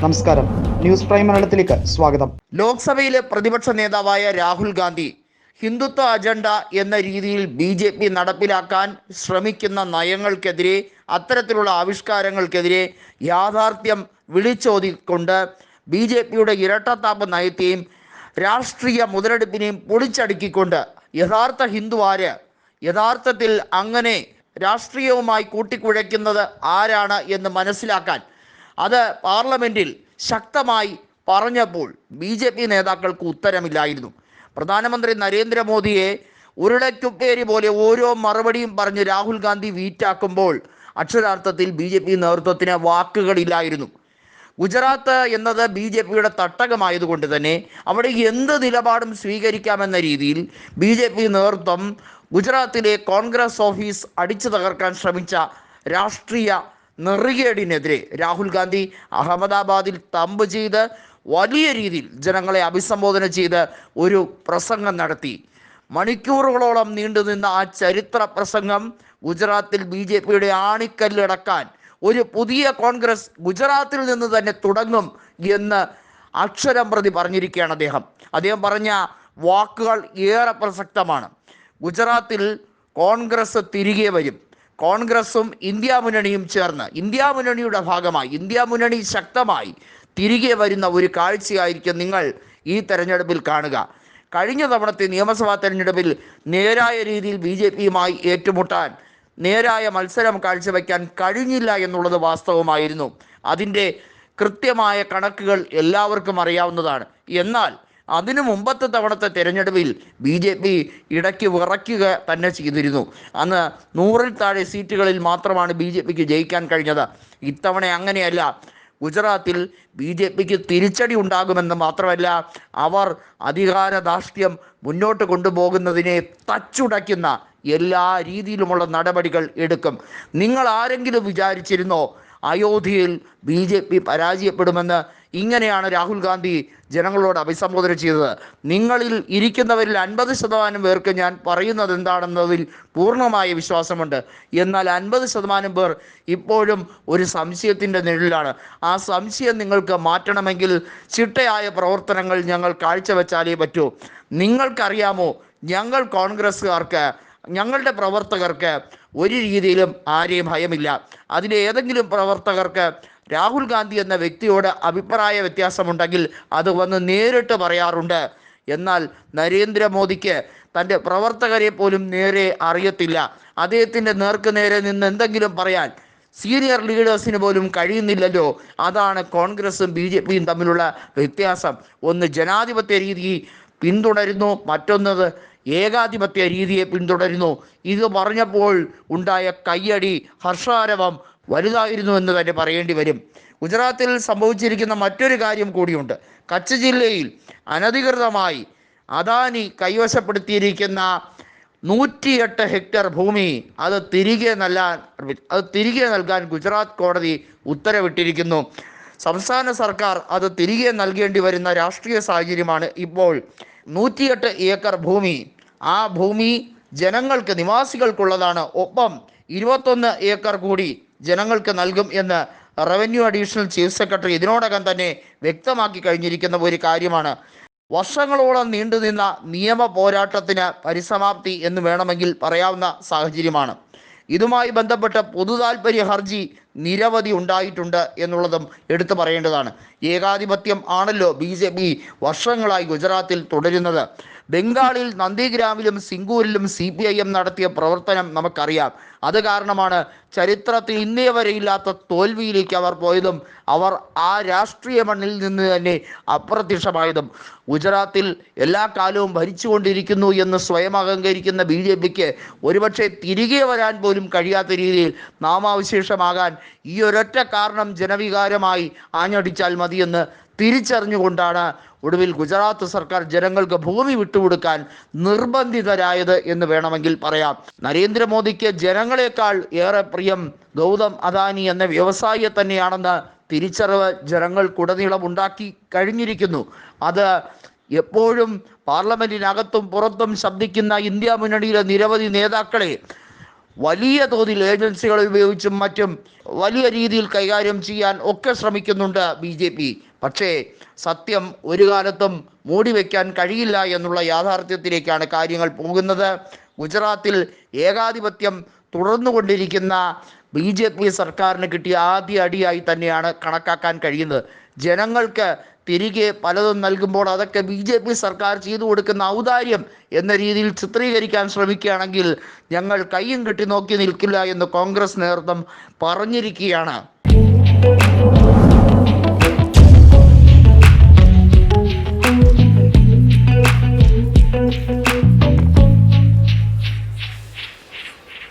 നമസ്കാരം. News prime മലയാളത്തിലേക്ക് സ്വാഗതം. ലോക്സഭയിലെ പ്രതിപക്ഷ നേതാവായ രാഹുൽ ഗാന്ധി ഹിന്ദുത്വ അജണ്ട എന്ന രീതിയിൽ ബി ജെ പി നടപ്പിലാക്കാൻ ശ്രമിക്കുന്ന നയങ്ങൾക്കെതിരെ അത്തരത്തിലുള്ള ആവിഷ്കാരങ്ങൾക്കെതിരെ യാഥാർത്ഥ്യം വിളിച്ചോതിക്കൊണ്ട് ബി ജെ പിയുടെ ഇരട്ടത്താപ്പ് നയത്തെയും രാഷ്ട്രീയ മുതലെടുപ്പിനെയും പൊളിച്ചടുക്കിക്കൊണ്ട് യഥാർത്ഥ ഹിന്ദു ആര്? യഥാർത്ഥത്തിൽ അങ്ങനെ രാഷ്ട്രീയവുമായി കൂട്ടിക്കുഴയ്ക്കുന്നത് ആരാണ് എന്ന് മനസ്സിലാക്കാൻ അത് പാർലമെന്റിൽ ശക്തമായി പറഞ്ഞപ്പോൾ ബി ജെ പി നേതാക്കൾക്ക് ഉത്തരമില്ലായിരുന്നു. പ്രധാനമന്ത്രി നരേന്ദ്രമോദിയെ ഉരുളക്കുപ്പേരി പോലെ ഓരോ മറുപടിയും പറഞ്ഞ് രാഹുൽ ഗാന്ധി വീറ്റാക്കുമ്പോൾ അക്ഷരാർത്ഥത്തിൽ ബി ജെ പി നേതൃത്വത്തിന് വാക്കുകളില്ലായിരുന്നു. ഗുജറാത്ത് എന്നത് ബി ജെ പിയുടെ തട്ടകമായതുകൊണ്ട് തന്നെ അവിടെ എന്ത് നിലപാടും സ്വീകരിക്കാമെന്ന രീതിയിൽ ബി ജെ പി നേതൃത്വം ഗുജറാത്തിലെ കോൺഗ്രസ് ഓഫീസ് അടിച്ചു തകർക്കാൻ ശ്രമിച്ച രാഷ്ട്രീയ നെറികേടിനെതിരെ രാഹുൽ ഗാന്ധി അഹമ്മദാബാദിൽ തമ്പ് ചെയ്ത് വലിയ രീതിയിൽ ജനങ്ങളെ അഭിസംബോധന ചെയ്ത് ഒരു പ്രസംഗം നടത്തി. മണിക്കൂറുകളോളം നീണ്ടുനിന്ന ആ ചരിത്ര പ്രസംഗം ഗുജറാത്തിൽ ബി ജെ പിയുടെ ആണിക്കല്ലടക്കാൻ ഒരു പുതിയ കോൺഗ്രസ് ഗുജറാത്തിൽ നിന്ന് തന്നെ തുടങ്ങും എന്ന് അക്ഷരം പ്രതി പറഞ്ഞിരിക്കുകയാണ് അദ്ദേഹം. അദ്ദേഹം പറഞ്ഞ വാക്കുകൾ ഏറെ പ്രസക്തമാണ്. ഗുജറാത്തിൽ കോൺഗ്രസ് തിരികെ വരും. കോൺഗ്രസും ഇന്ത്യ മുന്നണിയും ചേർന്ന് ഇന്ത്യ മുന്നണിയുടെ ഭാഗമായി ഇന്ത്യ മുന്നണി ശക്തമായി തിരികെ വരുന്ന ഒരു കാഴ്ചയായിരിക്കും നിങ്ങൾ ഈ തെരഞ്ഞെടുപ്പിൽ കാണുക. കഴിഞ്ഞ തവണത്തെ നിയമസഭാ തെരഞ്ഞെടുപ്പിൽ നേരായ രീതിയിൽ ബി ജെ പിയുമായി ഏറ്റുമുട്ടാൻ നേരായ മത്സരം കാഴ്ചവെക്കാൻ കഴിഞ്ഞില്ല എന്നുള്ളത് വാസ്തവമായിരുന്നു. അതിന്റെ കൃത്യമായ കണക്കുകൾ എല്ലാവർക്കും അറിയാവുന്നതാണ്. എന്നാൽ അതിനു മുമ്പത്തെ തവണത്തെ തെരഞ്ഞെടുപ്പിൽ ബി ജെ പി ഇടയ്ക്ക് വിറയ്ക്കുക തന്നെ ചെയ്തിരുന്നു. അന്ന് നൂറിൽ താഴെ സീറ്റുകളിൽ മാത്രമാണ് ബി ജെ പിക്ക് ജയിക്കാൻ കഴിഞ്ഞത്. ഇത്തവണ അങ്ങനെയല്ല. ഗുജറാത്തിൽ ബി ജെ പിക്ക് തിരിച്ചടി ഉണ്ടാകുമെന്ന് മാത്രമല്ല അവർ അധികാരദാർഷ്ട്യം മുന്നോട്ട് കൊണ്ടുപോകുന്നതിനെ തച്ചുടയ്ക്കുന്ന എല്ലാ രീതിയിലുമുള്ള നടപടികൾ എടുക്കും. നിങ്ങൾ ആരെങ്കിലും വിചാരിച്ചിരുന്നോ അയോധ്യയിൽ ബി ജെ പി പരാജയപ്പെടുമെന്ന്? ഇങ്ങനെയാണ് രാഹുൽ ഗാന്ധി ജനങ്ങളോട് അഭിസംബോധന ചെയ്തത്. നിങ്ങളിൽ ഇരിക്കുന്നവരിൽ അൻപത് ശതമാനം പേർക്ക് ഞാൻ പറയുന്നത് എന്താണെന്നതിൽ പൂർണമായ വിശ്വാസമുണ്ട്. എന്നാൽ അൻപത് ശതമാനം പേർ ഇപ്പോഴും ഒരു സംശയത്തിന്റെ നിഴലിലാണ്. ആ സംശയം നിങ്ങൾക്ക് മാറ്റണമെങ്കിൽ ചിട്ടയായ പ്രവർത്തനങ്ങൾ ഞങ്ങൾ കാഴ്ചവെച്ചാലേ പറ്റൂ. നിങ്ങൾക്കറിയാമോ ഞങ്ങൾ കോൺഗ്രസ്സുകാർക്ക് ഞങ്ങളുടെ പ്രവർത്തകർക്ക് ഒരു രീതിയിലും ആരെയും ഭയമില്ല. അതിലെ ഏതെങ്കിലും പ്രവർത്തകർക്ക് രാഹുൽ ഗാന്ധി എന്ന വ്യക്തിയോട് അഭിപ്രായ വ്യത്യാസമുണ്ടെങ്കിൽ അത് വന്ന് നേരിട്ട് പറയാറുണ്ട്. എന്നാൽ നരേന്ദ്രമോദിക്ക് തന്റെ പ്രവർത്തകരെ പോലും നേരെ അറിയത്തില്ല. അദ്ദേഹത്തിന്റെ നേർക്ക് നേരെ നിന്ന് എന്തെങ്കിലും പറയാൻ സീനിയർ ലീഡേഴ്സിന് പോലും കഴിയുന്നില്ലല്ലോ. അതാണ് കോൺഗ്രസും ബി ജെ പിയും തമ്മിലുള്ള വ്യത്യാസം. ഒന്ന് ജനാധിപത്യ രീതി പിന്തുടരുന്നു മറ്റൊന്നത് ഏകാധിപത്യ രീതിയെ പിന്തുടരുന്നു. ഇത് പറഞ്ഞപ്പോൾ ഉണ്ടായ കയ്യടി ഹർഷാരവം വലുതായിരുന്നു എന്ന് തന്നെ പറയേണ്ടി വരും. ഗുജറാത്തിൽ സംഭവിച്ചിരിക്കുന്ന മറ്റൊരു കാര്യം കൂടിയുണ്ട്. കച്ച് ജില്ലയിൽ അനധികൃതമായി അദാനി കൈവശപ്പെടുത്തിയിരിക്കുന്ന നൂറ്റിയെട്ട് ഹെക്ടർ ഭൂമി അത് തിരികെ നൽകാൻ അത് തിരികെ നൽകാൻ ഗുജറാത്ത് കോടതി ഉത്തരവിട്ടിരിക്കുന്നു. സംസ്ഥാന സർക്കാർ അത് തിരികെ നൽകേണ്ടി വരുന്ന രാഷ്ട്രീയ സാഹചര്യമാണ് ഇപ്പോൾ നൂറ്റിയെട്ട് ഏക്കർ ഭൂമി ആ ഭൂമി ജനങ്ങൾക്ക് നിവാസികൾക്കുള്ളതാണ്. ഒപ്പം ഇരുപത്തൊന്ന് ഏക്കർ കൂടി ജനങ്ങൾക്ക് നൽകും എന്ന് റവന്യൂ അഡീഷണൽ ചീഫ് സെക്രട്ടറി ഇതിനോടകം തന്നെ വ്യക്തമാക്കി കഴിഞ്ഞിരിക്കുന്ന ഒരു കാര്യമാണ്. വർഷങ്ങളോളം നീണ്ടുനിന്ന നിയമ പോരാട്ടത്തിന് പരിസമാപ്തി എന്ന് വേണമെങ്കിൽ പറയാവുന്ന സാഹചര്യമാണ്. ഇതുമായി ബന്ധപ്പെട്ട പൊതുതാൽപര്യ ഹർജി നിരവധി ഉണ്ടായിട്ടുണ്ട് എന്നുള്ളതും എടുത്തു പറയേണ്ടതാണ്. ഏകാധിപത്യം ആണല്ലോ ബി വർഷങ്ങളായി ഗുജറാത്തിൽ തുടരുന്നത്. ബംഗാളിൽ നന്ദിഗ്രാമിലും സിംഗൂരിലും സി പി ഐ എം നടത്തിയ പ്രവർത്തനം നമുക്കറിയാം. അത് കാരണമാണ് ചരിത്രത്തിൽ ഇന്നേ വരെ ഇല്ലാത്ത തോൽവിയിലേക്ക് അവർ പോയതും അവർ ആ രാഷ്ട്രീയ മണ്ണിൽ നിന്ന് തന്നെ അപ്രത്യക്ഷമായതും. ഗുജറാത്തിൽ എല്ലാ കാലവും ഭരിച്ചുകൊണ്ടിരിക്കുന്നു എന്ന് സ്വയം അഹങ്കരിക്കുന്ന ബി ജെ പിക്ക് ഒരുപക്ഷെ തിരികെ വരാൻ പോലും കഴിയാത്ത രീതിയിൽ നാമാവശേഷമാകാൻ ഈ ഒരൊറ്റ കാരണം ജനവികാരമായി ആഞ്ഞടിച്ചാൽ മതിയെന്ന് തിരിച്ചറിഞ്ഞുകൊണ്ടാണ് ഒടുവിൽ ഗുജറാത്ത് സർക്കാർ ജനങ്ങൾക്ക് ഭൂമി വിട്ടുകൊടുക്കാൻ നിർബന്ധിതരായത് എന്ന് വേണമെങ്കിൽ പറയാം. നരേന്ദ്രമോദിക്ക് ജനങ്ങളെക്കാൾ ഏറെ പ്രിയം ഗൗതം അദാനി എന്ന വ്യവസായിയെ തന്നെയാണെന്ന് തിരിച്ചറിവ് ജനങ്ങൾക്കുടനീളം ഉണ്ടാക്കി കഴിഞ്ഞിരിക്കുന്നു. അത് എപ്പോഴും പാർലമെന്റിനകത്തും പുറത്തും ശബ്ദിക്കുന്ന ഇന്ത്യ മുന്നണിയിലെ നിരവധി നേതാക്കളെ വലിയ തോതിൽ ഏജൻസികൾ ഉപയോഗിച്ചും മറ്റും വലിയ രീതിയിൽ കൈകാര്യം ചെയ്യാൻ ഒക്കെ ശ്രമിക്കുന്നുണ്ട് ബി പക്ഷേ സത്യം ഒരു കാലത്തും മൂടി വയ്ക്കാൻ കഴിയില്ല എന്നുള്ള യാഥാർത്ഥ്യത്തിലേക്കാണ് കാര്യങ്ങൾ പോകുന്നത്. ഗുജറാത്തിൽ ഏകാധിപത്യം തുടർന്നുകൊണ്ടിരിക്കുന്ന ബി ജെ പി സർക്കാരിന് കിട്ടിയ ആദ്യ അടിയായി തന്നെയാണ് കണക്കാക്കാൻ കഴിയുന്നത്. ജനങ്ങൾക്ക് തിരികെ പലതും നൽകുമ്പോൾ അതൊക്കെ ബി ജെ പി സർക്കാർ ചെയ്തു കൊടുക്കുന്ന ഔദാര്യം എന്ന രീതിയിൽ ചിത്രീകരിക്കാൻ ശ്രമിക്കുകയാണെങ്കിൽ ഞങ്ങൾ കയ്യും കെട്ടി നോക്കി നിൽക്കില്ല എന്ന് കോൺഗ്രസ് നേതൃത്വം പറഞ്ഞിരിക്കുകയാണ്.